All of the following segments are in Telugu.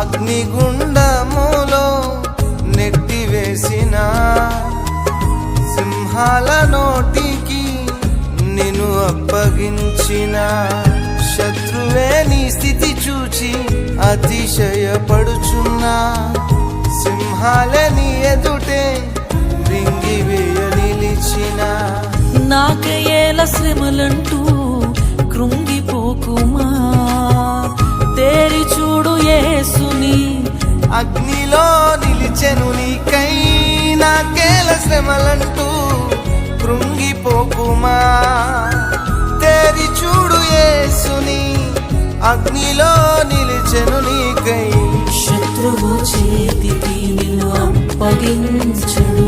అగ్నిగుండములో నెట్టివేసిన సింహాల నోటికి నిన్ను అప్పగించిన. శత్రువే నీ స్థితి చూచి అతిశయపడుచున్నా. సింహాల అగ్నిలో నిలిచెను నీకై. నాకేల శ్రమలంటూ కృంగిపోకుమా? తేరి చూడు యేసుని అగ్నిలో నిలిచెను నీకై. శత్రువు చేతికి నిన్ను అప్పగించడు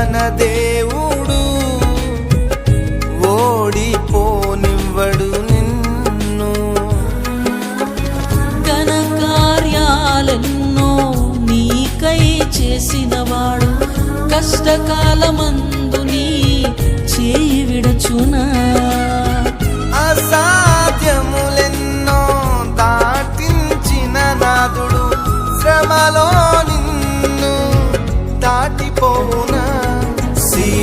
మన దేవుడు ఓడిపోనివ్వడు నిన్ను. ఘన కార్యాలెన్నో నీకై చేసినవాడు కష్టకాలమందు నీ చేయి విడచునా.